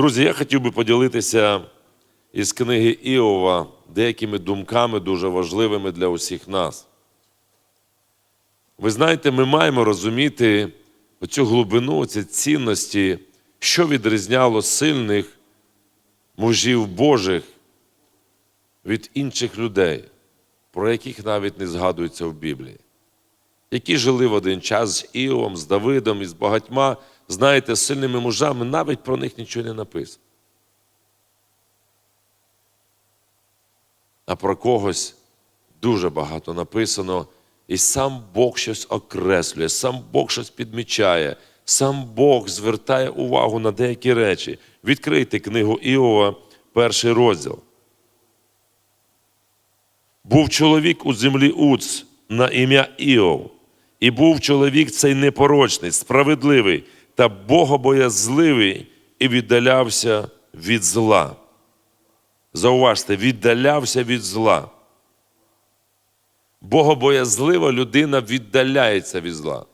Друзі, я хотів би поділитися із книги Іова деякими думками дуже важливими для усіх нас. Ви знаєте, ми маємо розуміти оцю глибину, ці цінності, що відрізняло сильних мужів Божих від інших людей, про яких навіть не згадується в Біблії, які жили в один час з Іовом, з Давидом і з багатьма, знаєте, сильними мужами, навіть про них нічого не написано. А про когось дуже багато написано, і сам Бог щось окреслює, сам Бог щось підмічає, сам Бог звертає увагу на деякі речі. Відкрийте книгу Іова, перший розділ. Був чоловік у землі Уц на ім'я Іов, і був чоловік цей непорочний, справедливий та богобоязливий, і віддалявся від зла. Зауважте, віддалявся від зла. Богобоязлива людина віддаляється від зла.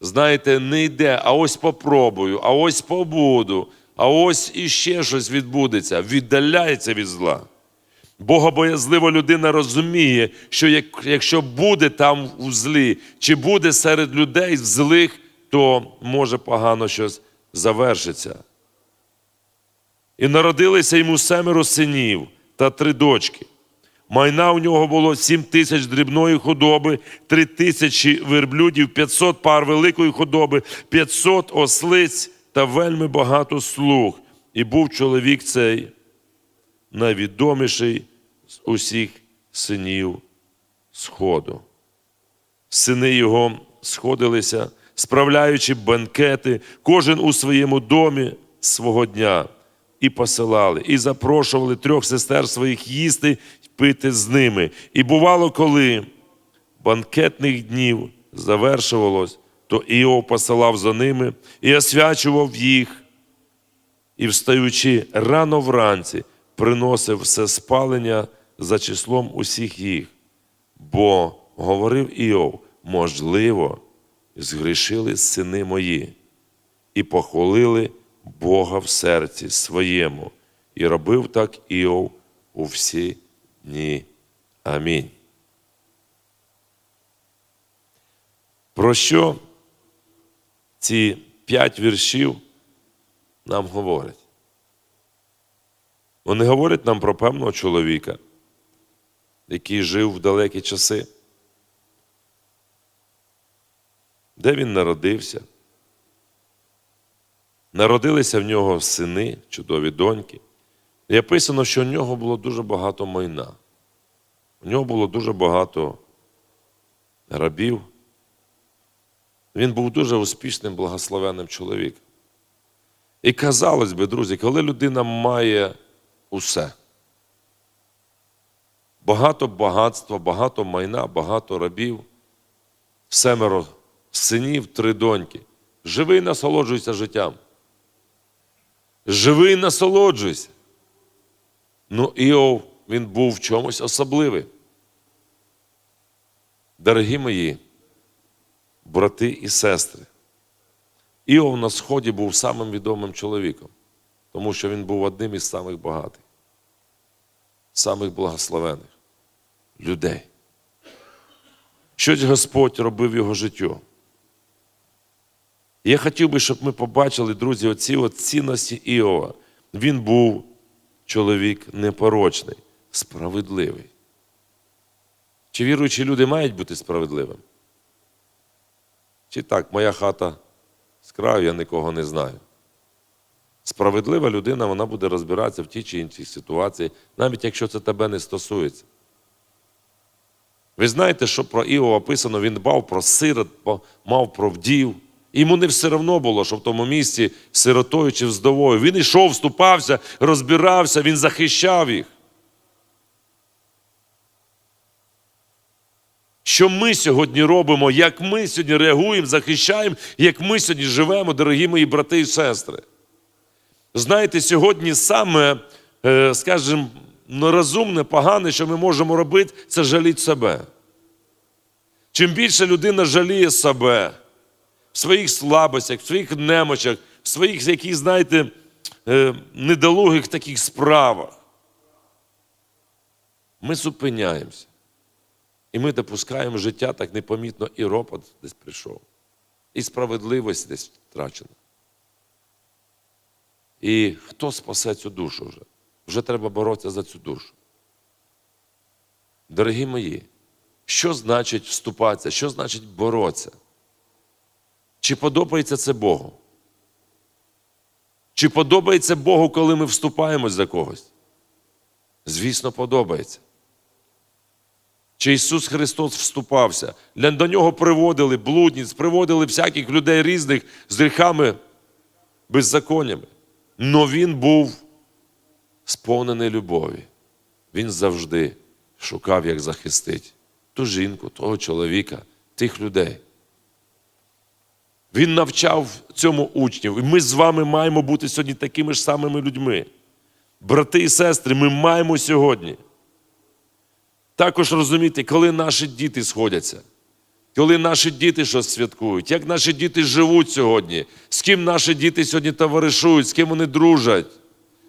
Знаєте, не йде, а ось попробую, а ось побуду, а ось іще щось відбудеться, віддаляється від зла. Богобоязлива людина розуміє, що якщо буде там у злі, чи буде серед людей злих, то може погано щось завершиться. І народилися йому семеро синів та три дочки. Майна у нього було сім тисяч дрібної худоби, три тисячі верблюдів, 500 пар великої худоби, 500 ослиць та вельми багато слуг. І був чоловік цей найвідоміший з усіх синів Сходу. Сини його сходилися, справляючи бенкети, кожен у своєму домі свого дня, і посилали, і запрошували трьох сестер своїх їсти пити з ними. І бувало, коли банкетних днів завершувалось, то Іов посилав за ними і освячував їх, і, встаючи рано вранці, приносив все спалення за числом усіх їх. Бо, говорив Іов, можливо, згрішили сини мої, і похвалили Бога в серці своєму, і робив так Іов у всі дні. Амінь. Про що ці п'ять віршів нам говорять? Вони говорять нам про певного чоловіка, який жив в далекі часи. Де він народився? Народилися в нього сини, чудові доньки. І описано, що в нього було дуже багато майна. У нього було дуже багато рабів. Він був дуже успішним, благословенним чоловіком. І казалось би, друзі, коли людина має усе, багато багатства, багато майна, багато рабів, семеро синів, три доньки. Живий насолоджуйся життям. Живий насолоджуйся. Ну, Іов, він був в чомусь особливий. Дорогі мої, брати і сестри, Іов на Сході був самим відомим чоловіком, тому що він був одним із самих багатих, самих благословених людей. Щось Господь робив його життю. Я хотів би, щоб ми побачили, друзі, оці цінності Іова. Він був чоловік непорочний, справедливий. Чи віруючі люди мають бути справедливими? Чи так, моя хата з краю, я нікого не знаю. Справедлива людина, вона буде розбиратися в тій чи іншій ситуації, навіть якщо це тебе не стосується. Ви знаєте, що про Іова описано, він дбав про сирот, мав про вдів. Йому не все одно було, що в тому місці сиротою чи вздовою. Він йшов, вступався, розбирався, він захищав їх. Що ми сьогодні робимо, як ми сьогодні реагуємо, захищаємо, як ми сьогодні живемо, дорогі мої брати і сестри. Знаєте, сьогодні саме, е, скажімо, нерозумне, погане, що ми можемо робити, це жаліти себе. Чим більше людина жаліє себе в своїх слабостях, в своїх немочах, в своїх яких, знаєте, е, недолугих таких справах. Ми зупиняємося. І ми допускаємо життя так непомітно, і ропот десь прийшов, і справедливість десь втрачена. І хто спасе цю душу вже? Вже треба боротися за цю душу. Дорогі мої, що значить вступатися? Що значить боротися? Чи подобається це Богу? Чи подобається Богу, коли ми вступаємось за когось? Звісно, подобається. Чи Ісус Христос вступався? До нього приводили блудниць, приводили всяких людей різних з гріхами, беззаконнями. Но Він був сповнений любові. Він завжди шукав, як захистити ту жінку, того чоловіка, тих людей. Він навчав цьому учнів. І ми з вами маємо бути сьогодні такими ж самими людьми. Брати і сестри, ми маємо сьогодні. Також розуміти, коли наші діти сходяться, коли наші діти щось святкують, як наші діти живуть сьогодні, з ким наші діти сьогодні товаришують, з ким вони дружать,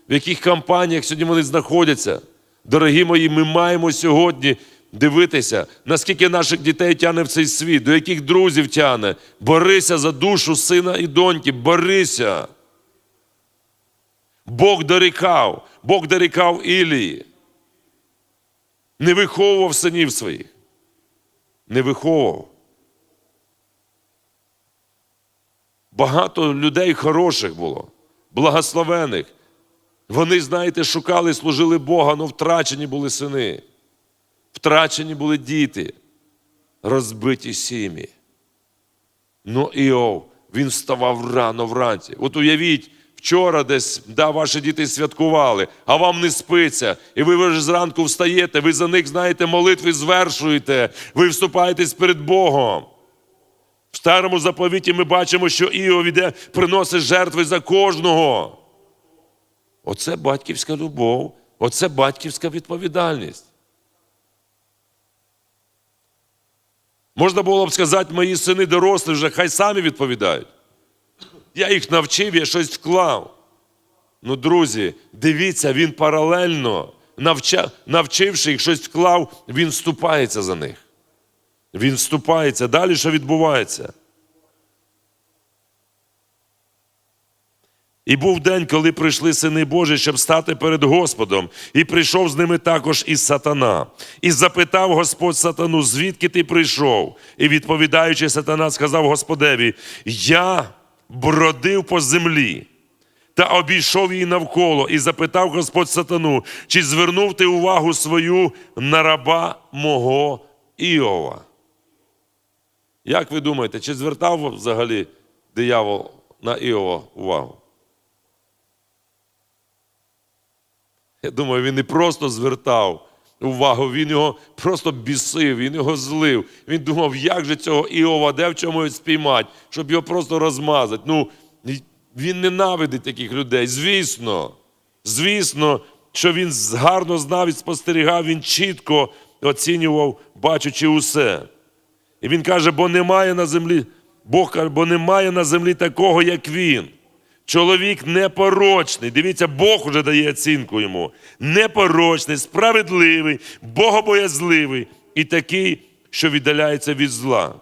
в яких компаніях сьогодні вони знаходяться. Дорогі мої, ми маємо сьогодні дивитися, наскільки наших дітей тягне в цей світ, до яких друзів тягне. Борися за душу сина і доньки, борися. Бог дорікав, Бог дорікав Ілії. Не виховував синів своїх. Не виховував. Багато людей хороших було, благословених. Вони, знаєте, шукали, служили Бога, але втрачені були сини, втрачені були діти, розбиті сім'ї. Ну Іов, він вставав рано вранці. От уявіть, вчора десь да, ваші діти святкували, а вам не спиться. І ви вже зранку встаєте, ви за них, знаєте, молитви звершуєте, ви вступаєтесь перед Богом. В старому заповіті ми бачимо, що Іов іде, приносить жертви за кожного. Оце батьківська любов, оце батьківська відповідальність. Можна було б сказати, мої сини дорослі вже, хай самі відповідають. Я їх навчив, я щось вклав. Ну, друзі, дивіться, він паралельно, навча, навчивши їх щось вклав, він вступається за них. Він вступається. Далі що відбувається? І був день, коли прийшли сини Божі, щоб стати перед Господом, і прийшов з ними також і сатана. І запитав Господь сатану, звідки ти прийшов? І відповідаючи, сатана сказав Господеві: Я бродив по землі та обійшов її навколо, і запитав Господь сатану, чи звернув ти увагу свою на раба мого Іова? Як ви думаєте, чи звертав взагалі диявол на Іова увагу? Я думаю, він не просто звертав увагу, він його просто бісив, він його злив. Він думав, як же цього Іова, де в чому спіймати, щоб його просто розмазати. Ну, він ненавидить таких людей. Звісно, звісно, що він гарно знав і спостерігав, він чітко оцінював, бачучи усе. І він каже, бо немає на землі, Бог каже, бо немає на землі такого, як він. Чоловік непорочний. Дивіться, Бог уже дає оцінку йому. Непорочний, справедливий, богобоязливий і такий, що віддаляється від зла.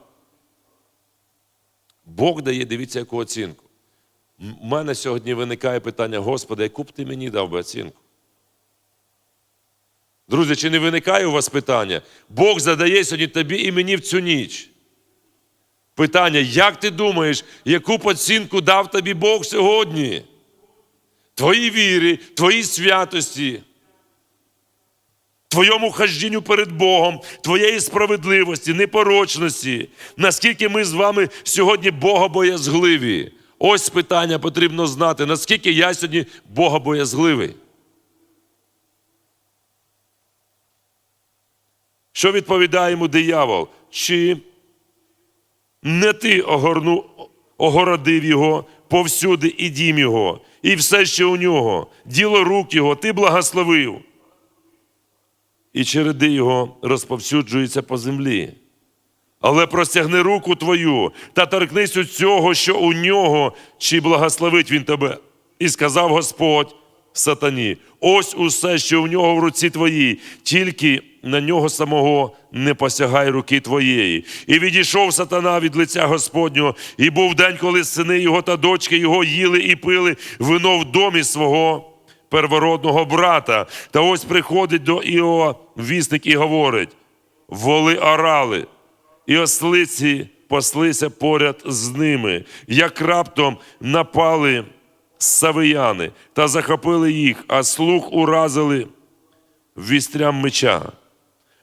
Бог дає, дивіться, яку оцінку. У мене сьогодні виникає питання, Господи, яку б ти мені дав би оцінку? Друзі, чи не виникає у вас питання? Бог задає сьогодні тобі і мені в цю ніч. Питання, як ти думаєш, яку оцінку дав тобі Бог сьогодні? Твої віри, твої святості, твоєму хождінню перед Богом, твоєї справедливості, непорочності. Наскільки ми з вами сьогодні богобоязгливі? Ось питання потрібно знати, наскільки я сьогодні богобоязгливий. Що відповідає йому диявол? Чи не ти огорну, огородив його повсюди і дім його, і все, що у нього, діло рук його, ти благословив. І череди його розповсюджуються по землі. Але простягни руку твою та торкнись у цього, що у нього, чи благословить він тебе. І сказав Господь сатані: ось усе, що в нього в руці твоїй, тільки на нього самого не посягай руки твоєї. І відійшов сатана від лиця Господнього, і був день, коли сини його та дочки його їли і пили вино в домі свого первородного брата. Та ось приходить до Іова вісник і говорить: воли орали, і ослиці паслися поряд з ними, як раптом напали савияни та захопили їх, а слух уразили вістрям меча.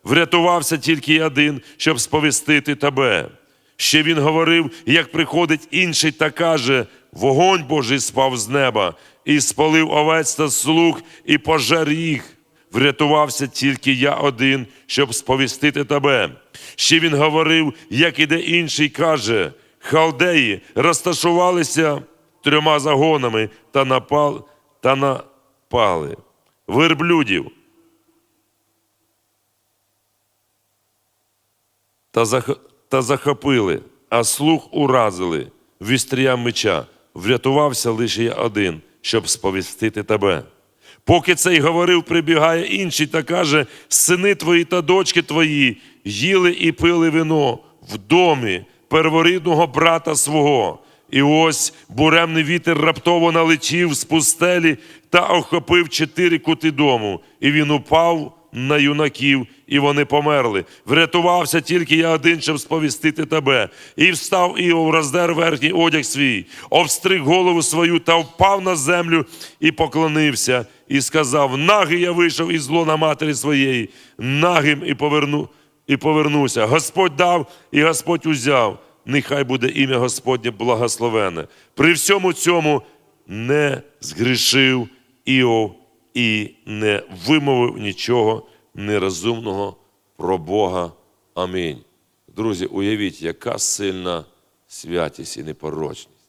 Врятувався тільки один, щоб сповістити тебе. Ще він говорив, як приходить інший та каже: вогонь Божий спав з неба, і спалив овець та слуг, і пожер їх. Врятувався тільки я один, щоб сповістити тебе. Ще він говорив, як іде інший, каже: халдеї розташувалися трьома загонами та напал, та напали верблюдів. Та, зах... та захопили, а слух уразили вістрям меча. Врятувався лише я один, щоб сповістити тебе. Поки цей говорив, прибігає інший та каже: сини твої та дочки твої їли і пили вино в домі перворідного брата свого. І ось буремний вітер раптово налетів з пустелі та охопив чотири кути дому, і він упав на юнаків, і вони померли. Врятувався тільки я один, щоб сповістити тебе. І встав Іов, роздер верхній одяг свій, обстриг голову свою та впав на землю і поклонився, і сказав: Нагий я вийшов із лона матері своєї, нагим і поверну, і повернуся. Господь дав, і Господь узяв. Нехай буде ім'я Господнє благословене. При всьому цьому не згрішив Іов і не вимовив нічого нерозумного про Бога. Амінь. Друзі, уявіть, яка сильна святість і непорочність.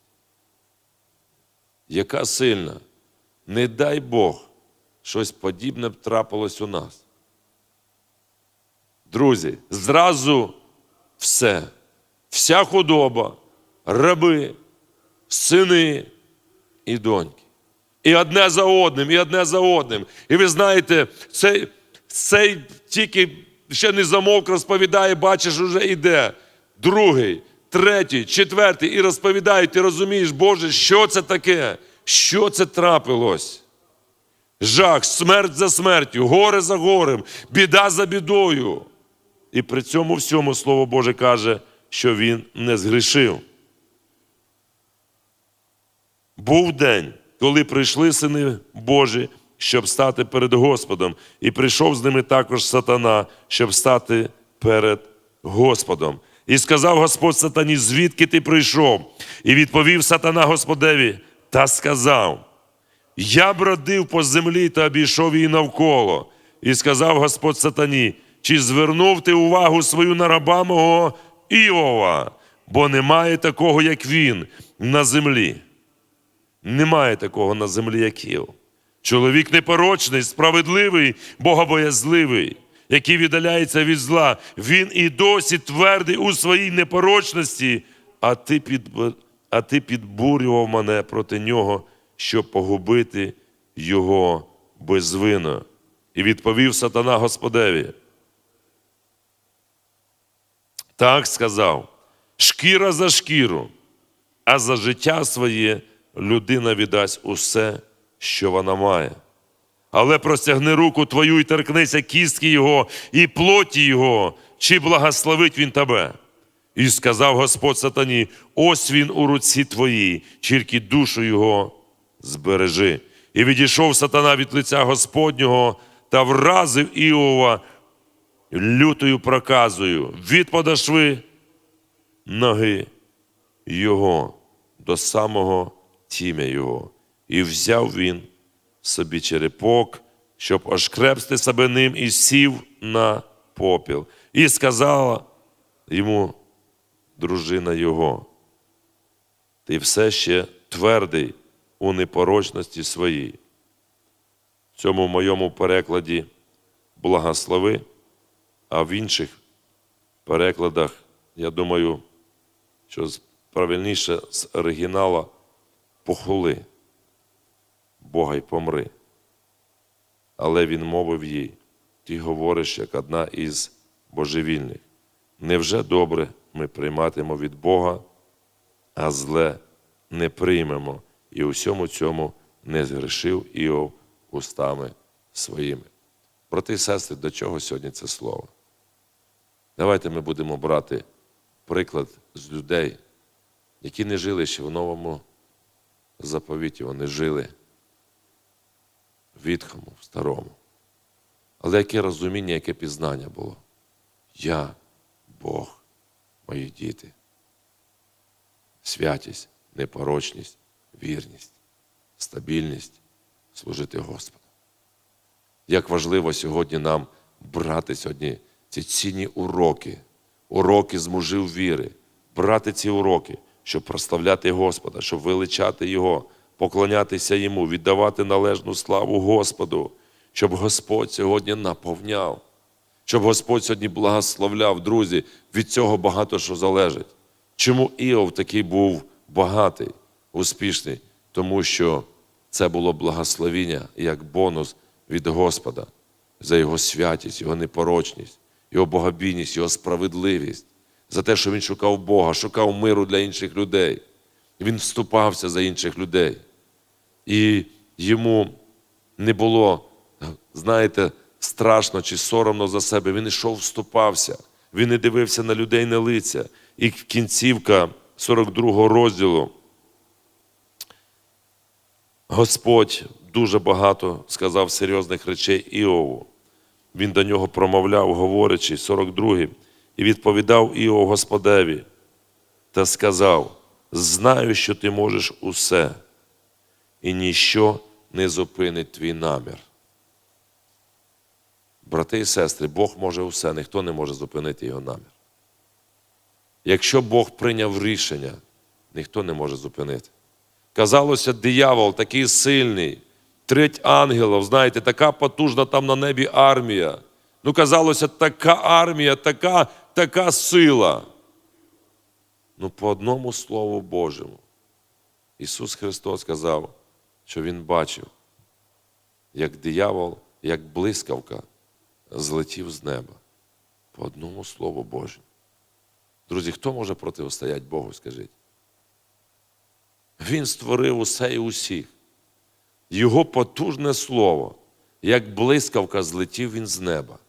Яка сильна. Не дай Бог, щось подібне б трапилось у нас. Друзі, зразу все, вся худоба, раби, сини і доньки. І одне за одним, і одне за одним. І ви знаєте, цей, цей тільки ще не замовк розповідає, бачиш, уже йде. Другий, третій, четвертий, і розповідають, ти розумієш, Боже, що це таке? Що це трапилось? Жах, смерть за смертю, горе за горем, біда за бідою. І при цьому всьому Слово Боже каже, що він не згрішив. Був день, коли прийшли сини Божі, щоб стати перед Господом, і прийшов з ними також сатана, щоб стати перед Господом. І сказав Господь сатані, звідки ти прийшов? І відповів сатана Господеві та сказав: Я бродив по землі та обійшов її навколо. І сказав Господь сатані, чи звернув ти увагу свою на раба мого Іова, бо немає такого, як він, на землі. Немає такого на землі, як Іов. Чоловік непорочний, справедливий, богобоязливий, який віддаляється від зла. Він і досі твердий у своїй непорочності, а ти, під, а ти підбурював мене проти нього, щоб погубити його безвинно. І відповів сатана Господеві. Так сказав: шкіра за шкіру, а за життя своє людина віддасть усе, що вона має. Але простягни руку твою і торкнися кістки Його і плоті Його, чи благословить Він тебе. І сказав Господь сатані: ось він у руці твоїй, тільки душу Його збережи. І відійшов сатана від лиця Господнього та вразив Іова лютою проказою від подошви ноги Його до самого тім'я Його. І взяв він собі черепок, щоб ошкрепсти себе ним, і сів на попіл. І сказала йому дружина його, ти все ще твердий у непорочності своїй. В цьому моєму перекладі благослови, а в інших перекладах я думаю, що правильніше з оригінала похули Бога й помри. Але він мовив їй, ти говориш, як одна із божевільних. Невже добре ми прийматимо від Бога, а зле не приймемо, і у всьому цьому не згрішив Іов устами своїми. Брати і сестри, до чого сьогодні це слово? Давайте ми будемо брати приклад з людей, які не жили ще в новому заповіті, вони жили в відхому, в старому. Але яке розуміння, яке пізнання було? Я, Бог, мої діти. Святість, непорочність, вірність, стабільність, служити Господу. Як важливо сьогодні нам брати сьогодні ці цінні уроки, уроки з мужів віри, брати ці уроки, щоб прославляти Господа, щоб величати Його, поклонятися Йому, віддавати належну славу Господу, щоб Господь сьогодні наповняв, щоб Господь сьогодні благословляв, друзі, від цього багато що залежить. Чому Іов такий був багатий, успішний? Тому що це було благословіння як бонус від Господа за його святість, його непорочність, його богобійність, його справедливість, за те, що він шукав Бога, шукав миру для інших людей. Він вступався за інших людей. І йому не було, знаєте, страшно чи соромно за себе. Він йшов, вступався. Він не дивився на людей на лиця. І кінцівка 42 розділу. Господь дуже багато сказав серйозних речей Іову. Він до нього промовляв, говорячи, 42 і відповідав Іов Господеві та сказав: Знаю, що ти можеш усе, і ніщо не зупинить твій намір. Брати і сестри, Бог може усе, ніхто не може зупинити його намір. Якщо Бог прийняв рішення, ніхто не може зупинити. Казалося, диявол такий сильний, треть ангелів, знаєте, така потужна там на небі армія. Ну, казалося, така армія, така, така сила. Ну, по одному Слову Божому. Ісус Христос сказав, що Він бачив, як диявол, як блискавка злетів з неба. По одному Слову Божому. Друзі, хто може протистояти Богу, скажіть? Він створив усе і усіх. Його потужне слово, як блискавка, злетів він з неба.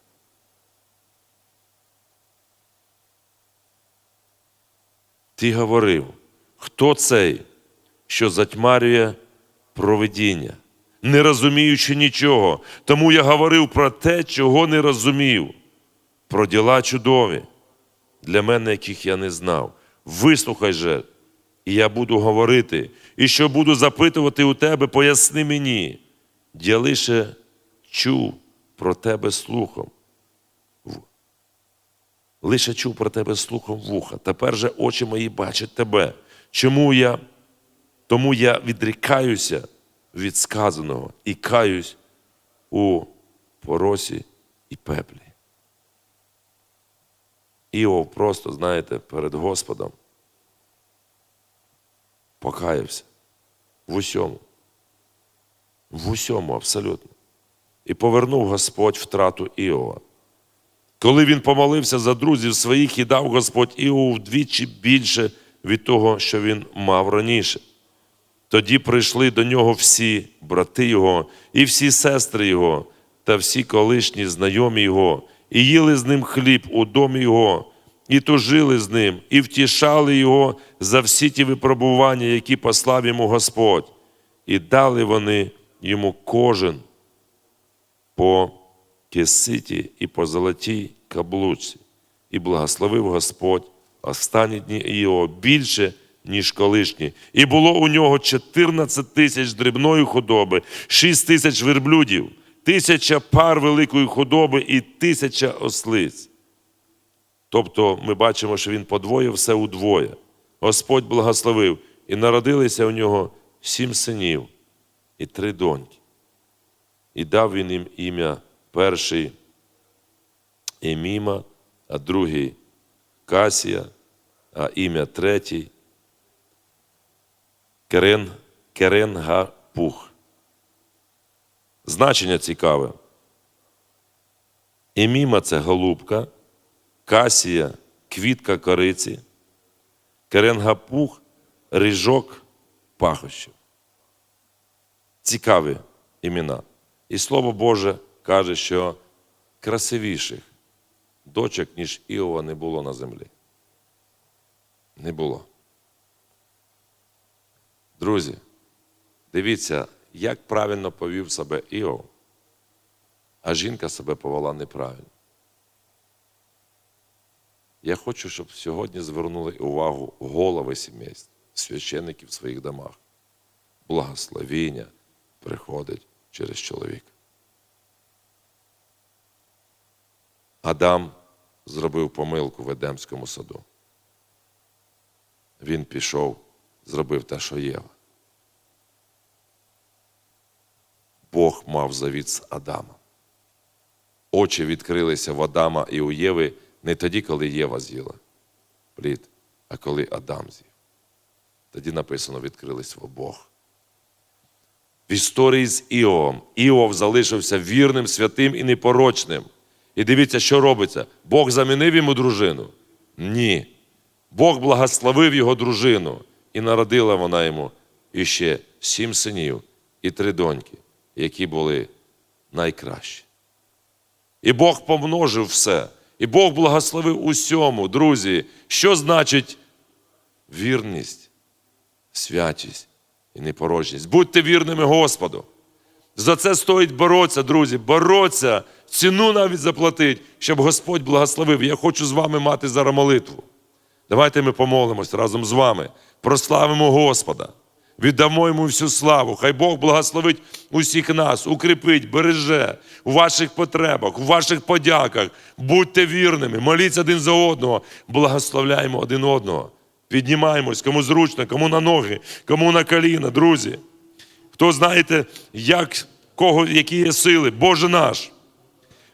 Ти говорив, хто цей, що затьмарює провидіння, не розуміючи нічого. Тому я говорив про те, чого не розумів, про діла чудові, для мене, яких я не знав. Вислухай же, і я буду говорити, і що буду запитувати у тебе, поясни мені. Я лише чув про тебе слухом. Лише чув про тебе слухом вуха. Тепер же очі мої бачать тебе. Чому я? Тому я відрікаюся від сказаного і каюсь у поросі і пеплі. Іов просто, знаєте, перед Господом покаявся в усьому. В усьому абсолютно. І повернув Господь втрату Іова. Коли він помолився за друзів своїх і дав Господь Іову вдвічі більше від того, що він мав раніше. Тоді прийшли до нього всі брати його, і всі сестри його, та всі колишні знайомі його, і їли з ним хліб у домі його, і тужили з ним, і втішали його за всі ті випробування, які послав йому Господь. І дали вони йому кожен по киситі і по золотій каблуці. І благословив Господь останні дні його більше, ніж колишні. І було у нього 14 тисяч дрібної худоби, 6 тисяч верблюдів, тисяча пар великої худоби і тисяча ослиць. Тобто ми бачимо, що він подвоїв все удвоє. Господь благословив, і народилися у нього сім синів і три доньки. І дав він їм ім'я перший Еміма, а другий Касія, а ім'я третій Керен, Керенгапух. Значення цікаве. Еміма це голубка, касія квітка кориці, керенгапух ріжок пахощів. Цікаві імена. І Слово Боже каже, що красивіших дочок, ніж Іова, не було на землі. Не було. Друзі, дивіться, як правильно повів себе Іов, а жінка себе повела неправильно. Я хочу, щоб сьогодні звернули увагу голови сімейств, священиків в своїх домах. Благословіння приходить через чоловіка. Адам зробив помилку в Едемському саду. Він пішов, зробив те, що Єва. Бог мав завіт з Адамом. Очі відкрилися в Адама і у Єви не тоді, коли Єва з'їла плід, а коли Адам з'їв. Тоді написано, відкрились в обох. В історії з Іовом Іов залишився вірним, святим і непорочним. І дивіться, що робиться. Бог замінив йому дружину? Ні. Бог благословив його дружину, і народила вона йому іще сім синів і три доньки, які були найкращі. І Бог помножив все. І Бог благословив усьому, друзі. Що значить вірність, святість і непорочність? Будьте вірними Господу. За це стоїть боротися, друзі, боротися, ціну навіть заплатить, щоб Господь благословив. Я хочу з вами мати зараз молитву. Давайте ми помолимось разом з вами, прославимо Господа, віддамо йому всю славу. Хай Бог благословить усіх нас, укріпить, береже у ваших потребах, у ваших подяках. Будьте вірними, моліться один за одного, благословляємо один одного. Піднімаємось, кому зручно, кому на ноги, кому на коліна, друзі. Хто знаєте, як, кого, які є сили, Боже наш.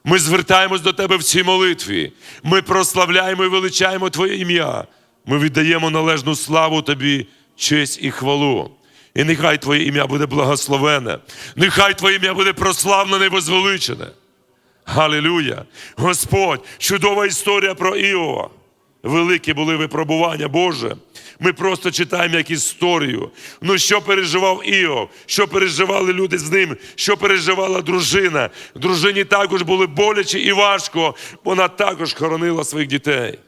Ми звертаємось до Тебе в цій молитві. Ми прославляємо і величаємо Твоє ім'я. Ми віддаємо належну славу Тобі, честь і хвалу. І нехай Твоє ім'я буде благословене, нехай Твоє ім'я буде прославлене і возвеличене. Галилюя! Господь, чудова історія про Іова. Великі були випробування Боже. Ми просто читаємо як історію. Ну, що переживав Іов, що переживали люди з ним, що переживала дружина. Дружині також були боляче і важко. Вона також хоронила своїх дітей.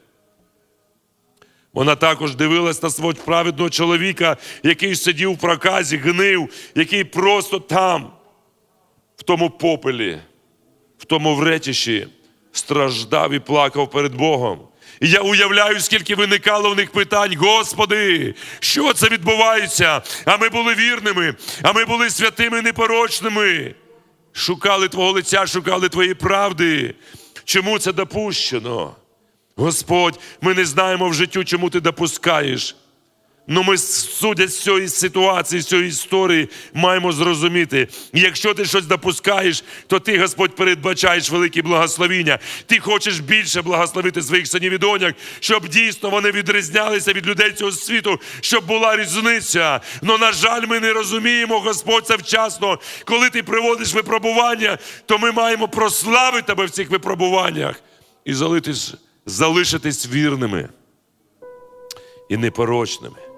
Вона також дивилась на свого праведного чоловіка, який сидів в проказі, гнив, який просто там, в тому попелі, в тому вречищі, страждав і плакав перед Богом. І я уявляю, скільки виникало в них питань, Господи, що це відбувається? А ми були вірними, а ми були святими, непорочними. Шукали Твого лиця, шукали Твої правди. Чому це допущено? Господь, ми не знаємо в життю, чому ти допускаєш. Ну ми, судять з цієї ситуації, з цієї історії, маємо зрозуміти, якщо ти щось допускаєш, то ти, Господь, передбачаєш великі благословіння. Ти хочеш більше благословити своїх синів і доньок, щоб дійсно вони відрізнялися від людей цього світу, щоб була різниця. Но, на жаль, ми не розуміємо, Господь, це вчасно. Коли ти приводиш випробування, то ми маємо прославити тебе в цих випробуваннях і залитись, залишитись вірними і непорочними.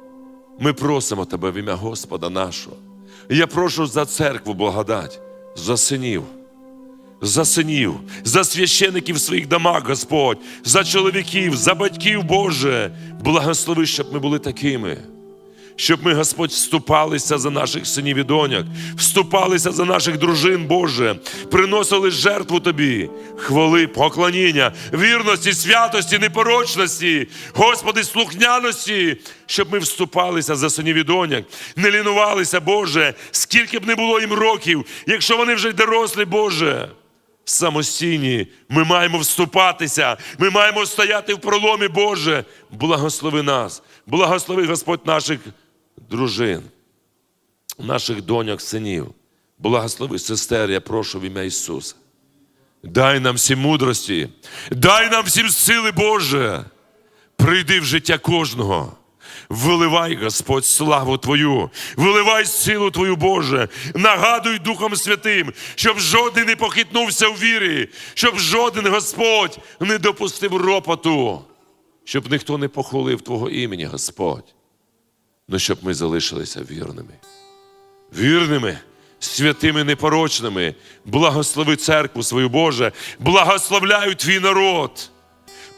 Ми просимо Тебе в ім'я Господа нашого. Я прошу за церкву благодать, за синів, за синів, за священиків в своїх домах, Господь, за чоловіків, за батьків Боже. Благослови, щоб ми були такими. Щоб ми, Господь, вступалися за наших синів і доньок, вступалися за наших дружин, Боже, приносили жертву Тобі, хвали, поклоніння, вірності, святості, непорочності, Господи, слухняності, щоб ми вступалися за синів і доньок, не лінувалися, Боже, скільки б не було їм років, якщо вони вже дорослі, Боже. Самостійні, ми маємо вступатися, ми маємо стояти в проломі, Боже. Благослови нас, благослови Господь наших дружин, наших доньок, синів. Благослови сестер, я прошу в ім'я Ісуса. Дай нам всім мудрості, дай нам всім сили, Боже. прийди в життя кожного. Виливай, Господь, славу Твою, виливай силу Твою, Боже, нагадуй Духом Святим, щоб жоден не похитнувся в вірі, щоб жоден Господь не допустив ропоту, щоб ніхто не похвалив Твого імені, Господь, але щоб ми залишилися вірними. Вірними, святими, непорочними, благослови церкву свою Боже, благословляю твій народ.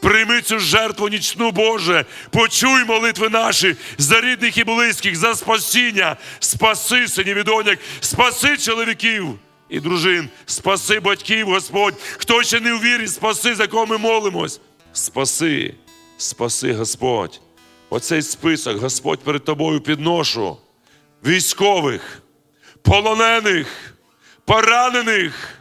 Прийми цю жертву нічну, Боже, почуй молитви наші за рідних і близьких, за спасіння, спаси синів і спаси чоловіків і дружин, спаси батьків, Господь, хто ще не в вірі, спаси, за кого ми молимось. Спаси, спаси, Господь. Оцей список, Господь, перед тобою підношу військових, полонених, поранених,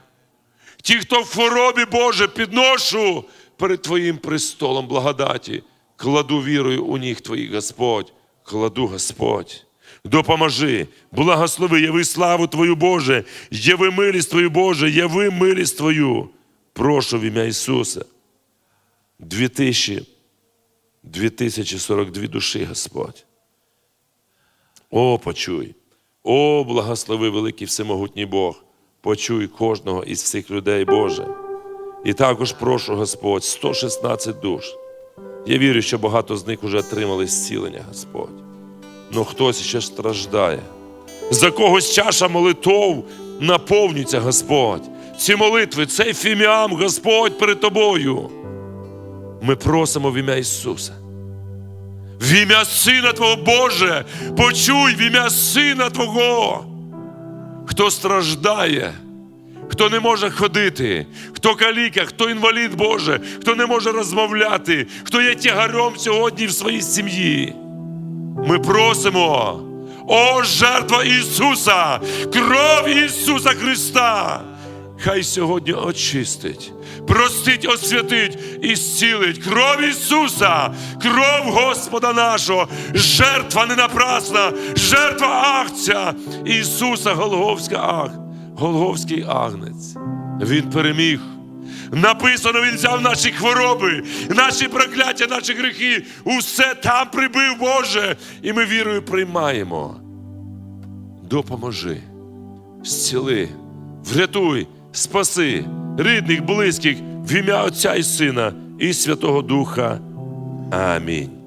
ті, хто в хворобі, Боже, підношу перед Твоїм престолом благодаті, кладу вірою у ніг Твоїх, Господь, кладу, Господь. Допоможи, благослови, яви славу Твою, Боже, яви милість Твою, Боже, яви милість Твою. Прошу в ім'я Ісуса. Дві тисячі, дві тисячі сорок дві душі, Господь. О, почуй. О, благослови великий всемогутній Бог. Почуй кожного із всіх людей, Боже. І також прошу, Господь, 116 душ. Я вірю, що багато з них вже отримали зцілення, Господь. Ну хтось ще страждає. За когось чаша молитов наповнюється, Господь. Ці молитви, цей фіміам, Господь, перед тобою. Ми просимо в ім'я Ісуса. В ім'я Сина Твого Боже, почуй в ім'я Сина Твого. Хто страждає, хто не може ходити, хто каліка, хто інвалід Боже, хто не може розмовляти, хто є тягарем сьогодні в своїй сім'ї. Ми просимо, о жертва Ісуса, кров Ісуса Христа. Хай сьогодні очистить, простить, освятить і зцілить кров Ісуса, кров Господа нашого, жертва не напрасна, жертва акція Ісуса Голговська аг, Голговський агнець. Він переміг. Написано, Він взяв наші хвороби, наші прокляття, наші гріхи. Усе там прибив Боже. І ми вірою приймаємо. Допоможи, зціли, врятуй, спаси рідних, близьких в ім'я Отця і Сина і Святого Духа. Амінь.